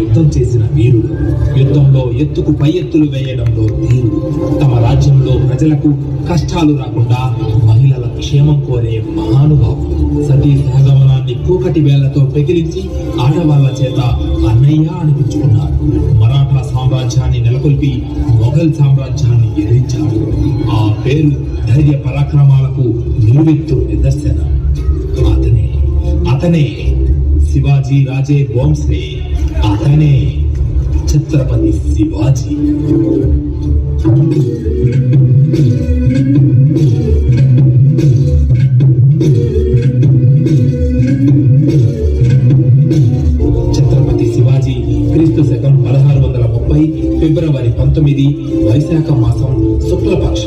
యుద్ధం చేసిన వీరుడు. యుద్ధంలో ఎత్తుకు పై ఎత్తులు వేయడంలో ధీరుడు. తమ రాజ్యంలో ప్రజలకు కష్టాలు రాకుండా మహిళల క్షేమం కోరే మహానుభావుడు. సతీ సహగమనాన్ని కూకటి వేళ్ళతో పెకిలించి ఆడవాళ్ళ చేత అన్నయ్య అనిపించుకున్నారు మరాఠా సామ్రాజ్యాన్ని నెలకొల్పి మొఘల్ సామ్రాజ్యాన్ని ఎదిరించాడు. ఆ పేరు ధైర్య పరాక్రమాలకు నిలువెత్తు నిదర్శనం. అతనే అతనే శివాజీ రాజే బోంస్లే అతనే ఛత్రపతి శివాజీ. ఛత్రపతి శివాజీ క్రీస్తు శకం పదహారు వందల ముప్పై ఫిబ్రవరి పంతొమ్మిది వైశాఖ మాసం శుక్లపక్ష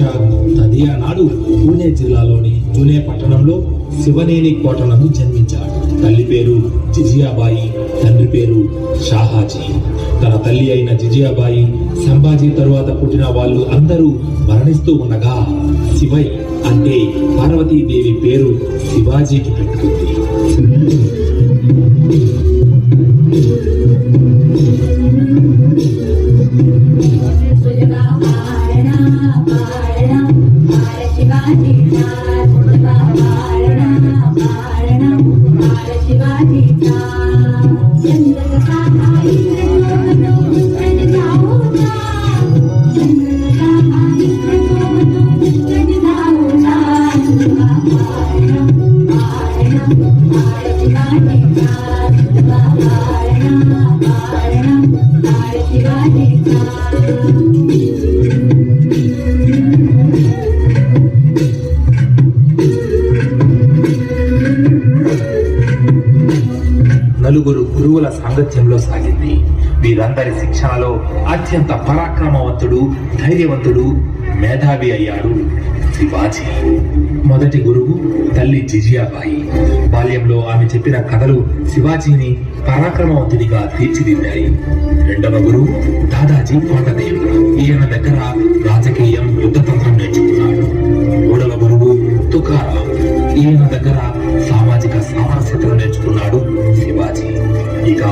తదియా నాడు పూణే జిల్లాలోని పూణే పట్టణంలో శివనేని కోటలను జన్మించాడు. తల్లి పేరు జిజియాబాయి తండ్రి పేరు షాహాజీ. తన తల్లి అయిన జిజియాబాయి సంభాజీ తరువాత పుట్టిన వాళ్ళు అందరూ మరణిస్తూ ఉండగా శివై అంటే పార్వతీదేవి పేరు శివాజీకి పెట్టుకుంది. నలుగురు గురువుల సాంగత్యంలో సాగింది. వీరందరి శిక్షణలో అత్యంత పరాక్రమవంతుడు ధైర్యవంతుడు మేధావి అయ్యాడు శివాజీ మొదటి గురువు తల్లి జిజియాబాయి. బాల్యంలో ఆమె చెప్పిన కథలు శివాజీని పరాక్రమవంతుడిగా తీర్చిదిద్దాయి. రెండవ గురువు దాదాజీ కోటదేవ్. ఈయన దగ్గర రాజకీయం యుద్ధతంత్రం నేర్చుకున్నాడు. మూడవ గురువు తుకారాం. ఈయన దగ్గర సామాజిక సామరస్యతను నేర్చుకున్నాడు శివాజీ. ఇక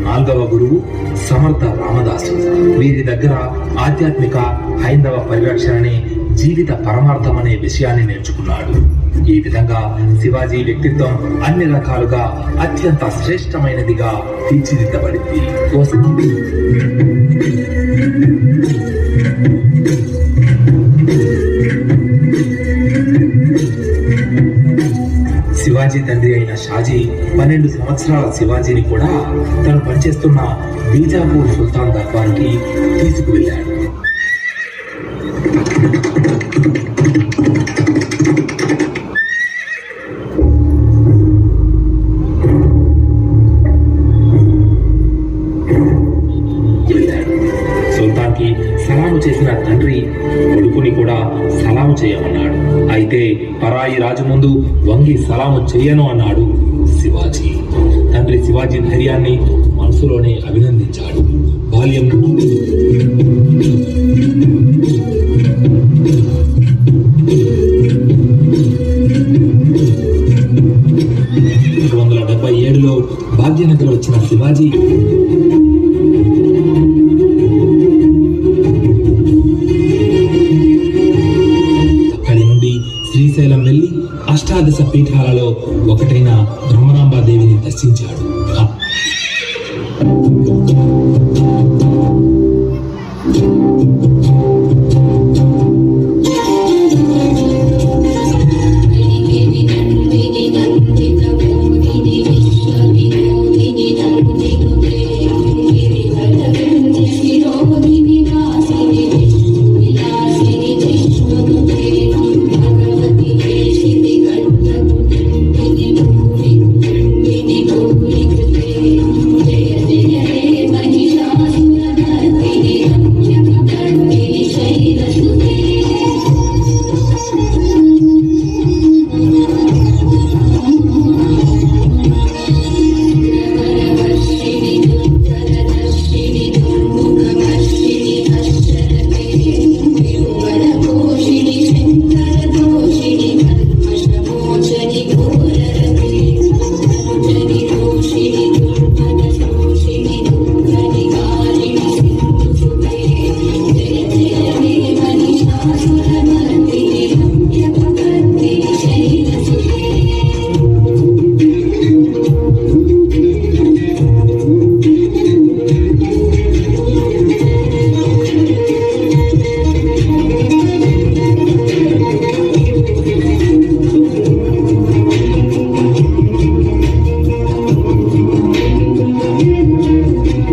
నాలుగవ గురువు సమర్థ రామదాసు. వీరి దగ్గర ఆధ్యాత్మిక హైందవ పరిరక్షణని జీవిత పరమార్థం అనే విషయాన్ని నేర్చుకున్నాడు. ఈ విధంగా శివాజీ వ్యక్తిత్వం అన్ని రకాలుగా అత్యంత శ్రేష్టమైనదిగా తీర్చిదిద్దబడింది. శివాజీ తండ్రి అయిన షాజీ పన్నెండు సంవత్సరాల శివాజీని కూడా తను పనిచేస్తున్న బీజాపూర్ సుల్తాన్ దర్బార్కి తీసుకువెళ్ళాడు. అయితే పరాయి రాజు ముందు వంగి సలాము చెయ్యను అన్నాడు శివాజీ. తండ్రి శివాజీ ధైర్యాన్ని మనసులోనే అభినందించాడు. బాల్యం రెండు వందల డెబ్బై ఏడులో భాగ్యనగర్ వచ్చిన శివాజీ దశ పీఠాలలో ఒకటైన బ్రహ్మరాంబాదేవిని దర్శించాడు. you.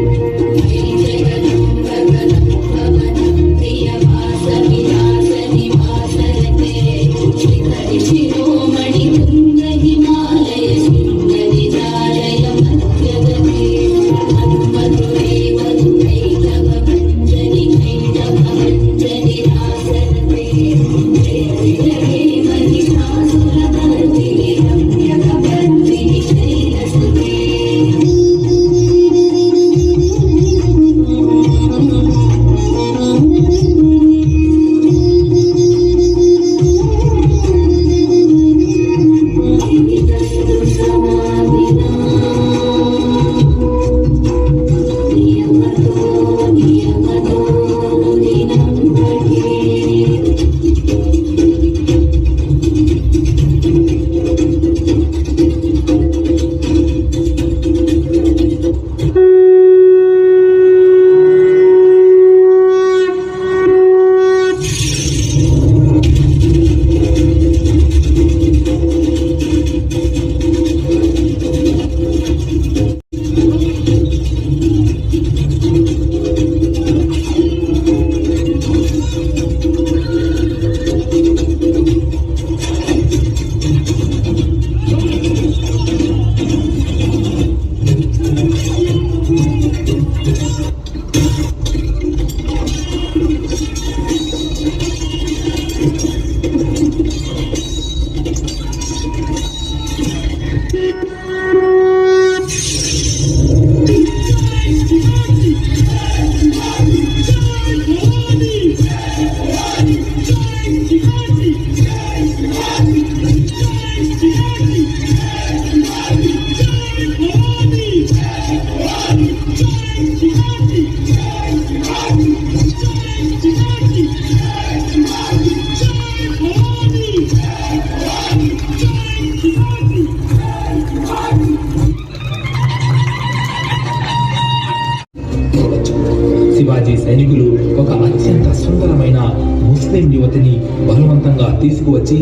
సైనికులు ఒక అత్యంత సుందరమైన ముస్లిం యువతిని బలవంతంగా తీసుకువచ్చి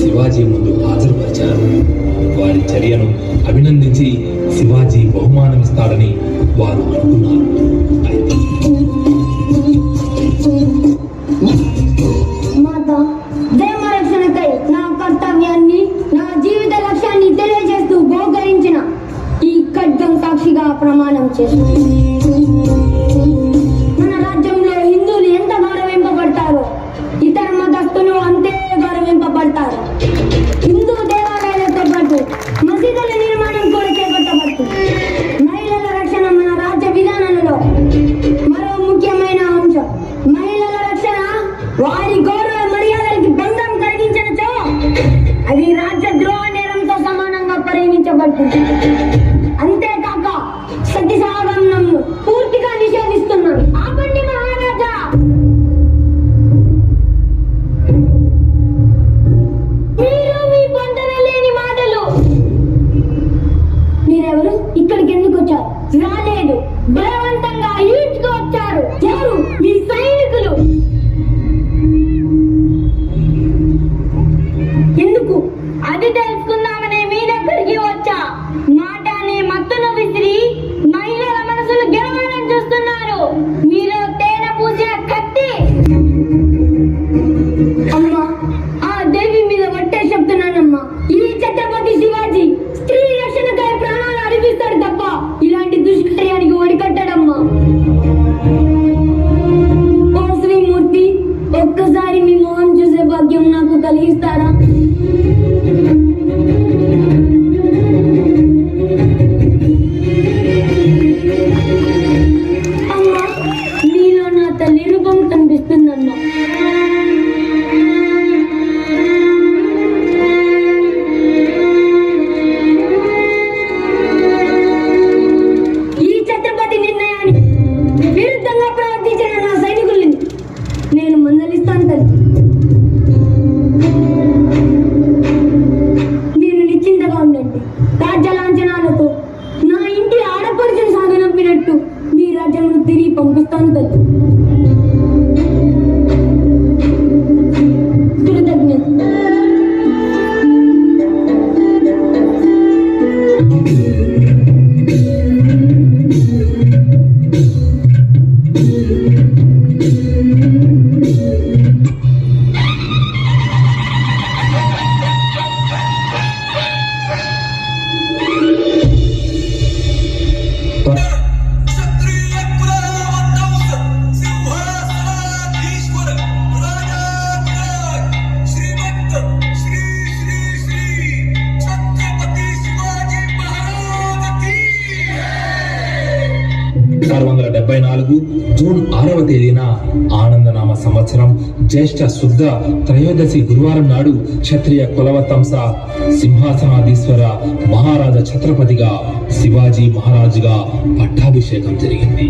శివాజీ ముందు హాజరుపరిచారు. వారి చర్యను అభినందించి శివాజీ బహుమానమిస్తాడని వారు అనుకున్నారు. Yeah. ఆరు వందల డెబ్బై నాలుగు జూన్ ఆరవ తేదీన ఆనందనామ సంవత్సరం. జ్యేష్ఠ శుద్ధ త్రయోదశి గురువారం నాడు క్షత్రియ కులవతంస సింహాసనాధీశ్వర మహారాజా ఛత్రపతిగా శివాజీ మహారాజుగా పట్టాభిషేకం జరిగింది.